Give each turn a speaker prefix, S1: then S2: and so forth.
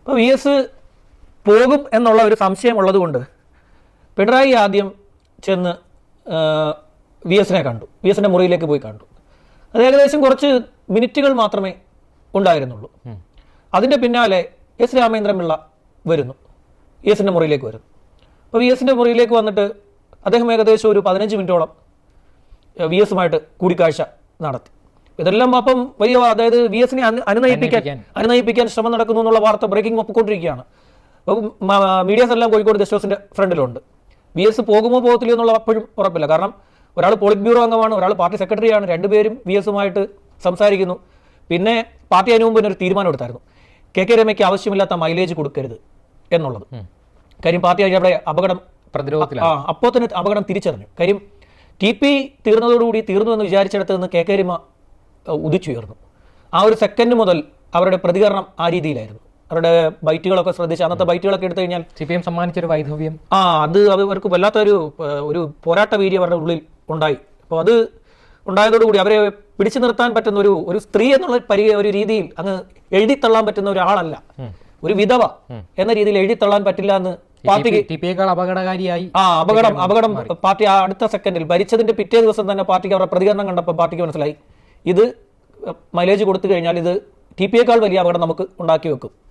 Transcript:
S1: അപ്പോൾ V S പോകും എന്നുള്ള ഒരു സംശയം ഉള്ളതുകൊണ്ട് പിണറായി ആദ്യം ചെന്ന് വി എസിനെ കണ്ടു. വി എസിന്റെ മുറിയിലേക്ക് പോയി കണ്ടു. അത് ഏകദേശം കുറച്ച് മിനിറ്റുകൾ മാത്രമേ ഉണ്ടായിരുന്നുള്ളൂ. അതിന്റെ പിന്നാലെ എസ് രാമേന്ദ്രപിള്ള വരുന്നു. വി എസിന്റെ മുറിയിലേക്ക് വരുന്നു. അപ്പോൾ വി എസിന്റെ മുറിയിലേക്ക് വന്നിട്ട് അദ്ദേഹം ഏകദേശം ഒരു പതിനഞ്ച് മിനിറ്റോളം വി എസുമായിട്ട് കൂടിക്കാഴ്ച നടത്തി. ഇതെല്ലാം അപ്പം വലിയ അതായത് വി എസിനെ അനുനയിപ്പിക്കാൻ അനുനയിപ്പിക്കാൻ. ശ്രമം നടക്കുന്നു എന്നുള്ള വാർത്ത ബ്രേക്കിംഗ് ഒപ്പിക്കൊണ്ടിരിക്കുകയാണ് അപ്പം മീഡിയാസ് എല്ലാം കോഴിക്കോട് ഗസ്റ്റ് ഹൗസിന്റെ ഫ്രണ്ടിലുണ്ട്. വി എസ് പോകുമോ പോകത്തില്ല എന്നുള്ള അപ്പോഴും ഉറപ്പില്ല. കാരണം ഒരാൾ പോളിറ്റ് ബ്യൂറോ അംഗമാണ് ഒരാൾ പാർട്ടി സെക്രട്ടറിയാണ് രണ്ടുപേരും വി എസുമായിട്ട് സംസാരിക്കുന്നു. പിന്നെ പാർട്ടി അതിനു മുമ്പ് പിന്നെ ഒരു തീരുമാനം എടുത്തായിരുന്നു. കെ കെ രമയ്ക്ക് ആവശ്യമില്ലാത്ത മൈലേജ് കൊടുക്കരുത് എന്നുള്ളത്. കാര്യം പാർട്ടി അവിടെ അപകടം പ്രതിരോധത്തിൽ അപ്പോൾ തന്നെ അപകടം തിരിച്ചറിഞ്ഞു. കാര്യം ടി പി തീർന്നതോടുകൂടി തീർന്നു എന്ന് വിചാരിച്ചിടത്ത് നിന്ന് കെ കരിമ ഉദിച്ചുയർന്നു. ആ ഒരു സെക്കൻഡ് മുതൽ അവരുടെ പ്രതികരണം ആ രീതിയിലായിരുന്നു. അവരുടെ ബൈറ്റുകളൊക്കെ ശ്രദ്ധിച്ച് അന്നത്തെ ബൈറ്റുകളൊക്കെ എടുത്തു കഴിഞ്ഞാൽ
S2: സി പി എം സമ്മാനിച്ചൊരു വൈധവ്യം.
S1: ആ അത് അവർക്ക് വല്ലാത്തൊരു ഒരു പോരാട്ട വീര്യം അവരുടെ ഉള്ളിൽ ഉണ്ടായി. അപ്പോൾ അത് ഉണ്ടായതോടുകൂടി അവരെ പിടിച്ചു നിർത്താൻ പറ്റുന്ന ഒരു ഒരു സ്ത്രീ എന്നുള്ള പരി ഒരു രീതിയിൽ അങ്ങ് എഴുതിത്തള്ളാൻ പറ്റുന്ന ഒരാളല്ല. ഒരു വിധവ എന്ന രീതിയിൽ എഴുതിത്തള്ളാൻ പറ്റില്ല എന്ന് പാർട്ടിക്ക്
S2: അപകടകാരിയായി
S1: ആ അപകടം അപകടം പാർട്ടി ആ അടുത്ത സെക്കൻഡിൽ ഭരിച്ചതിന്റെ പിറ്റേ ദിവസം തന്നെ പാർട്ടിക്ക് അവരുടെ പ്രതികരണം കണ്ടപ്പോൾ പാർട്ടിക്ക് മനസ്സിലായി. ഇത് മൈലേജ് കൊടുത്തു കഴിഞ്ഞാൽ ഇത് ടി പിയേക്കാൾ വലിയ അപകടം നമുക്ക് ഉണ്ടാക്കി വെക്കും.